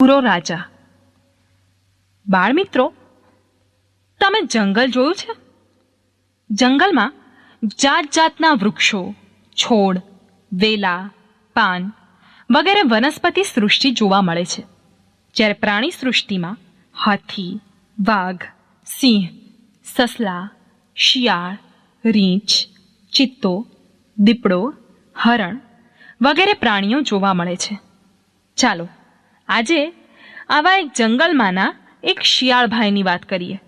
પૂરો રાજા. બાળમિત્રો, તમે જંગલ જોયું છે? જંગલમાં જાત જાતના વૃક્ષો, છોડ, વેલા, પાન વગેરે વનસ્પતિ સૃષ્ટિ જોવા મળે છે. જ્યારે પ્રાણી સૃષ્ટિમાં હાથી, વાઘ, સિંહ, સસલા, શિયાળ, રીંછ, ચિત્તો, દીપડો, હરણ વગેરે પ્રાણીઓ જોવા મળે છે. ચાલો આજે આવા એક જંગલમાંના એક શિયાળભાઈની વાત કરીએ.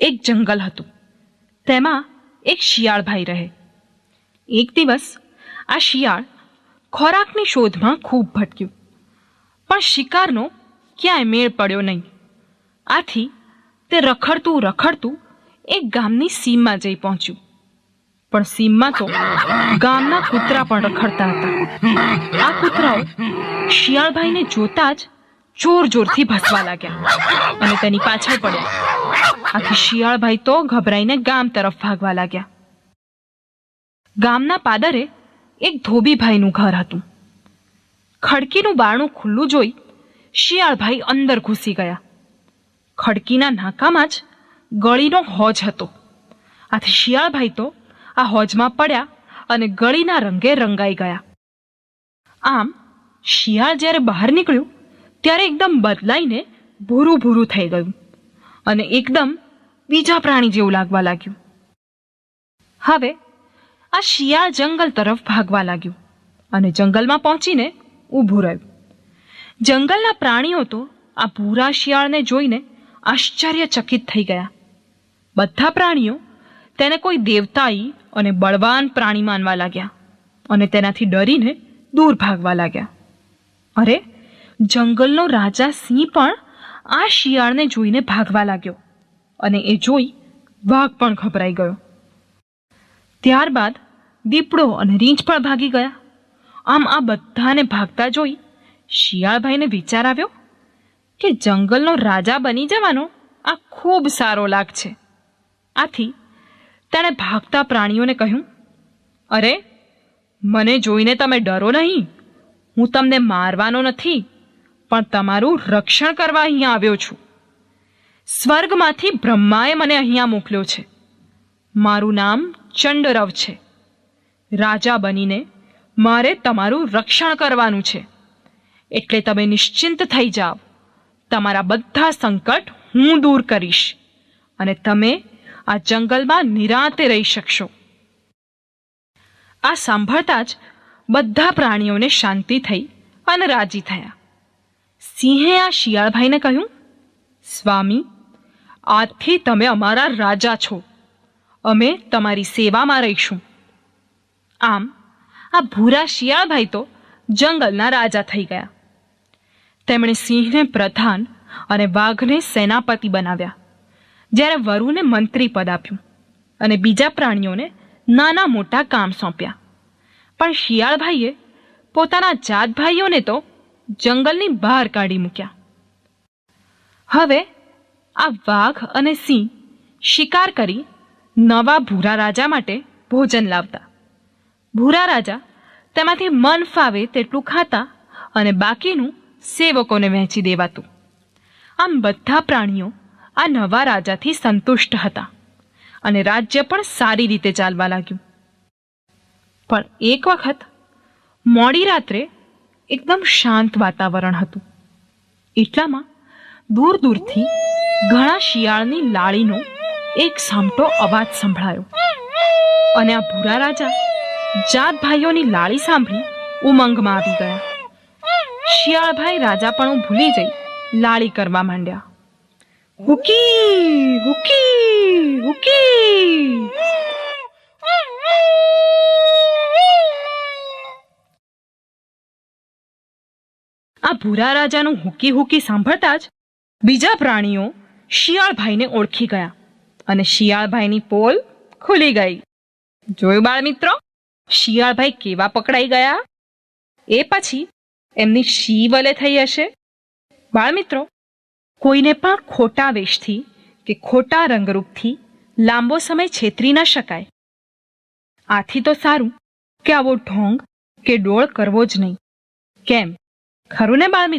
એક જંગલ હતું. તેમાં એક શિયાળભાઈ રહે. એક દિવસ આ શિયાળ ખોરાકની શોધમાં ખૂબ ભટક્યું. પણ શિકારનો ક્યાંય મેળ પડ્યો નહીં. આથી તે રખડતું રખડતું એક ગામની સીમમાં જઈ પહોંચ્યું. પણ સીમમાં તો ગામના કૂતરા પણ રખડતા હતા. આ કૂતરાઓ શિયાળભાઈને જોતા જ જોર જોરથી ભસવા લાગ્યા અને તેની પાછળ પડ્યા. આથી શિયાળભાઈ તો ગભરાઈને ગામ તરફ ભાગવા લાગ્યા. ગામના પાદરે એક ધોબીભાઈનું ઘર હતું. ખડકીનું બારણું ખુલ્લું જોઈ શિયાળભાઈ અંદર ઘૂસી ગયા. ખડકીના નાકામાં જ ગળીનો હોજ હતો. આથી શિયાળભાઈ તો આ હોજમાં પડ્યા અને ગળીના રંગે રંગાઈ ગયા. આમ, શિયાળ જ્યારે બહાર નીકળ્યું, ત્યારે એકદમ બદલાઈને ભૂરું ભૂરું થઈ ગયું અને એકદમ બીજા પ્રાણી જેવું લાગવા લાગ્યું. હવે આ શિયાળ જંગલ તરફ ભાગવા લાગ્યું અને જંગલમાં પહોંચીને ઊભું રહ્યું. જંગલના પ્રાણીઓ તો આ ભૂરા શિયાળને જોઈને આશ્ચર્યચકિત થઈ ગયા. બધા પ્રાણીઓ તેને કોઈ દેવતાઈ અને બળવાન પ્રાણી માનવા લાગ્યા અને તેનાથી ડરીને દૂર ભાગવા લાગ્યા. અરે, જંગલનો રાજા સિંહ પણ આ શિયાળને જોઈને ભાગવા લાગ્યો અને એ જોઈ વાઘ પણ ગભરાઈ ગયો. ત્યારબાદ દીપડો અને રીંછ પણ ભાગી ગયા. આમ આ બધાને ભાગતા જોઈ શિયાળભાઈને વિચાર આવ્યો કે જંગલનો રાજા બની જવાનો આ ખૂબ સારો લાગ છે. આથી તેણે ભાગતા પ્રાણીઓને કહ્યું, અરે, મને જોઈને તમે ડરો નહીં. હું તમને મારવાનો નથી, પણ તમારું રક્ષણ કરવા અહીંયા આવ્યો છું. સ્વર્ગમાંથી બ્રહ્માએ મને અહીંયા મોકલ્યો છે. મારું નામ ચંડરવ છે. રાજા બનીને મારે તમારું રક્ષણ કરવાનું છે. એટલે તમે નિશ્ચિંત થઈ જાઓ. તમારા બધા સંકટ હું દૂર કરીશ. અને તમે આ જંગલમાં નિરાંતે રહી શકશો. આ સાંભળતા જ બધા પ્રાણીઓને શાંતિ થઈ અને રાજી થયા. સિંહે આ શિયાળભાઈને કહ્યું, સ્વામી, આજથી તમે અમારા રાજા છો. અમે તમારી સેવામાં રહીશું. આમ, આ ભૂરા શિયાળભાઈ તો જંગલના રાજા થઈ ગયા. તેમણે સિંહને પ્રધાન અને વાઘને સેનાપતિ બનાવ્યા. જ્યારે વરુને મંત્રી પદ આપ્યું અને બીજા પ્રાણીઓને નાના મોટા કામ સોંપ્યા. પણ શિયાળભાઈએ પોતાના જાતભાઈઓને તો જંગલની બહાર કાઢી મૂક્યા. હવે આ વાઘ અને સિંહ શિકાર કરી નવા ભૂરા રાજા માટે ભોજન લાવતા. ભૂરા રાજા તેમાંથી મન ફાવે તેટલું ખાતા અને બાકીનું સેવકોને વહેંચી દેવાતું. આમ બધા પ્રાણીઓ આ નવા રાજાથી સંતુષ્ટ હતા અને રાજ્ય પણ સારી રીતે ચાલવા લાગ્યું. પણ એક વખત મોડી રાત્રે એકદમ શાંત વાતાવરણ હતું. એટલામાં દૂર દૂરથી ઘણા શિયાળની લાળીનો એક સામટો અવાજ સંભળાયો અને આ ભૂરા રાજા જાત ભાઈઓની લાળી સાંભળી ઉમંગમાં આવી ગયા. શિયાળભાઈ રાજા પણ ભૂલી જઈ લાળી કરવા માંડ્યા. હુકી હુકી હુકી. આ ભૂરા રાજાનું હુકી હુકી સાંભળતા જ બીજા પ્રાણીઓ શિયાળભાઈને ઓળખી ગયા અને શિયાળભાઈની પોલ ખુલી ગઈ. જોયું બાળ મિત્રો શિયાળભાઈ કેવા પકડાઈ ગયા? એ પછી એમની શી વલે થઈ હશે? બાળ મિત્રો કોઈને પણ ખોટા વેશથી કે ખોટા રંગરૂપથી લાંબો સમય છેતરી ન શકાય. આથી તો સારું કે આવો ઢોંગ કે ડોળ કરવો જ નહીં. કેમ? ખરું ને બાળ